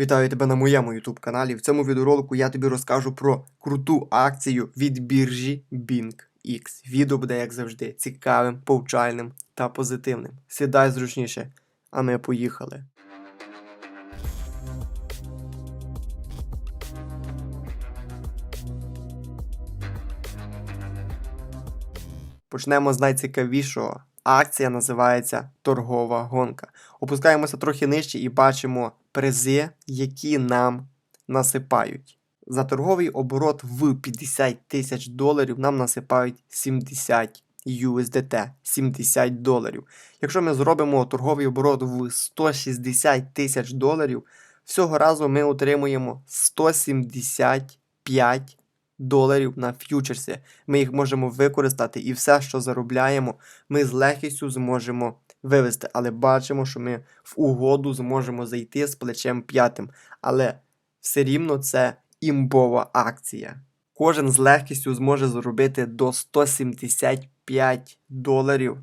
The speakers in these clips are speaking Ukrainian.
Вітаю тебе на моєму YouTube каналі. В цьому відеоролику я тобі розкажу про круту акцію від біржі BingX. Відео буде, як завжди, цікавим, повчальним та позитивним. Сідай зручніше, а ми поїхали. Почнемо з найцікавішого. Акція називається Торгова гонка. Опускаємося трохи нижче і бачимо призи, які нам насипають. За торговий оборот в 50 тисяч доларів нам насипають 70 USDT, 70 доларів. Якщо ми зробимо торговий оборот в 160 тисяч доларів, всього разу ми отримуємо 175 доларів на ф'ючерсі. Ми їх можемо використати і все, що заробляємо, ми з легкістю зможемо вивести. Але бачимо, що ми в угоду зможемо зайти з плечем п'ятим. Але все рівно це імбова акція. Кожен з легкістю зможе заробити до 175 доларів,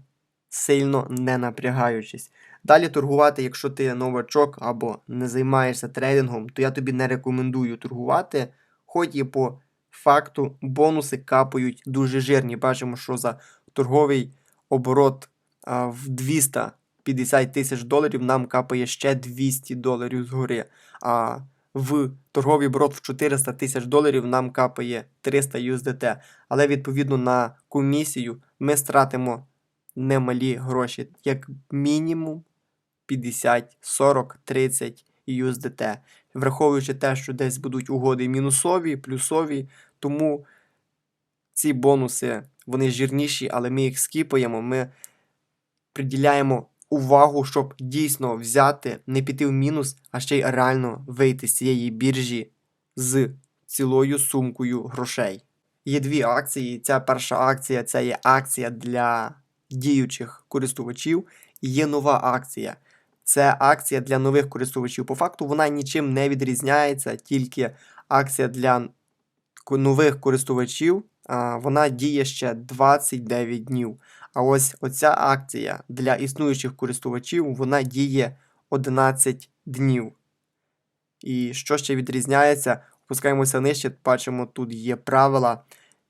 сильно не напрягаючись. Далі торгувати, якщо ти новачок або не займаєшся трейдингом, то я тобі не рекомендую торгувати, хоч і по факту бонуси капають дуже жирні. Бачимо, що за торговий оборот в 250 тисяч доларів нам капає ще 200 доларів згори. А в торговий оборот в 400 тисяч доларів нам капає 300 USDT. Але відповідно на комісію ми стратимо немалі гроші, як мінімум 50, 40, 30 USDT. Враховуючи те, що десь будуть угоди мінусові, плюсові, тому ці бонуси вони жирніші, але ми їх скіпаємо. Ми приділяємо увагу, щоб дійсно взяти, не піти в мінус, а ще й реально вийти з цієї біржі з цілою сумкою грошей. Є дві акції. Ця перша акція це є акція для діючих користувачів. І є нова акція. Це акція для нових користувачів. По факту вона нічим не відрізняється, тільки акція для нових користувачів вона діє ще 29 днів. А ось оця акція для існуючих користувачів вона діє 11 днів. І що ще відрізняється? Опускаємося нижче, бачимо, тут є правила,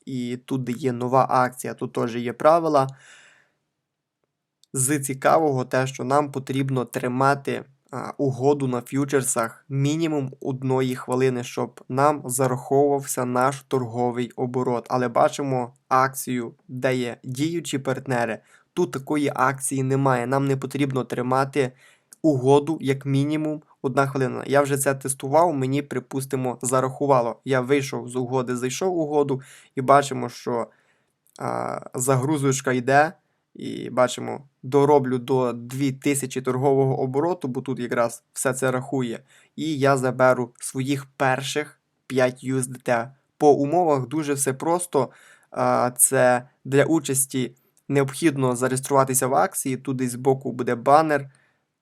і тут є нова акція, тут теж є правила. З цікавого те, що нам потрібно тримати угоду на ф'ючерсах мінімум одної хвилини, щоб нам зараховувався наш торговий оборот. Але бачимо акцію, де є діючі партнери. Тут такої акції немає. Нам не потрібно тримати угоду як мінімум одна хвилина. Я вже це тестував, мені, припустимо, зарахувало. Я вийшов з угоди, зайшов угоду і бачимо, що а, загрузочка йде. І бачимо, дороблю до 2000 торгового обороту, бо тут якраз все це рахує. І я заберу своїх перших 5 USDT. По умовах дуже все просто. Це для участі необхідно зареєструватися в акції. Тут десь збоку буде банер.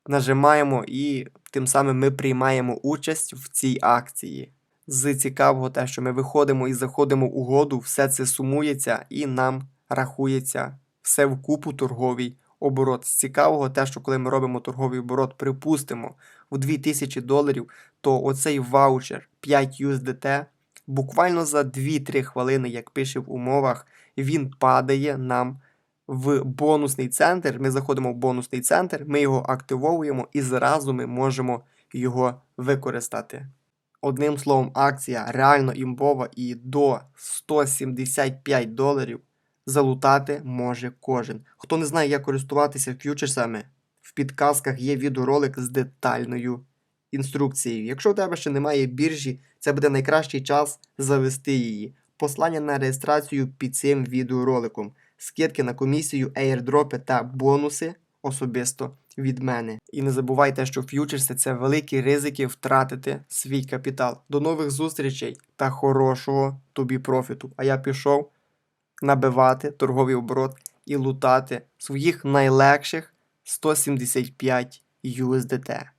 Нажимаємо і тим самим ми приймаємо участь в цій акції. З цікавого те, що ми виходимо і заходимо угоду, все це сумується і нам рахується все в купу торговий оборот. З цікавого те, що коли ми робимо торговий оборот, припустимо, в 2000 доларів, то оцей ваучер 5 USDT буквально за 2-3 хвилини, як пише в умовах, він падає нам в бонусний центр. Ми заходимо в бонусний центр, ми його активовуємо і зразу ми можемо його використати. Одним словом, акція реально імбова і до 175 доларів залутати може кожен. Хто не знає, як користуватися ф'ючерсами, в підказках є відеоролик з детальною інструкцією. Якщо у тебе ще немає біржі, це буде найкращий час завести її. Послання на реєстрацію під цим відеороликом, скидки на комісію, airdропи та бонуси особисто від мене. І не забувайте, що ф'ючерси це великі ризики втратити свій капітал. До нових зустрічей та хорошого тобі профіту. А я пішов набивати торговий оборот і лутати своїх найлегших 175 USDT.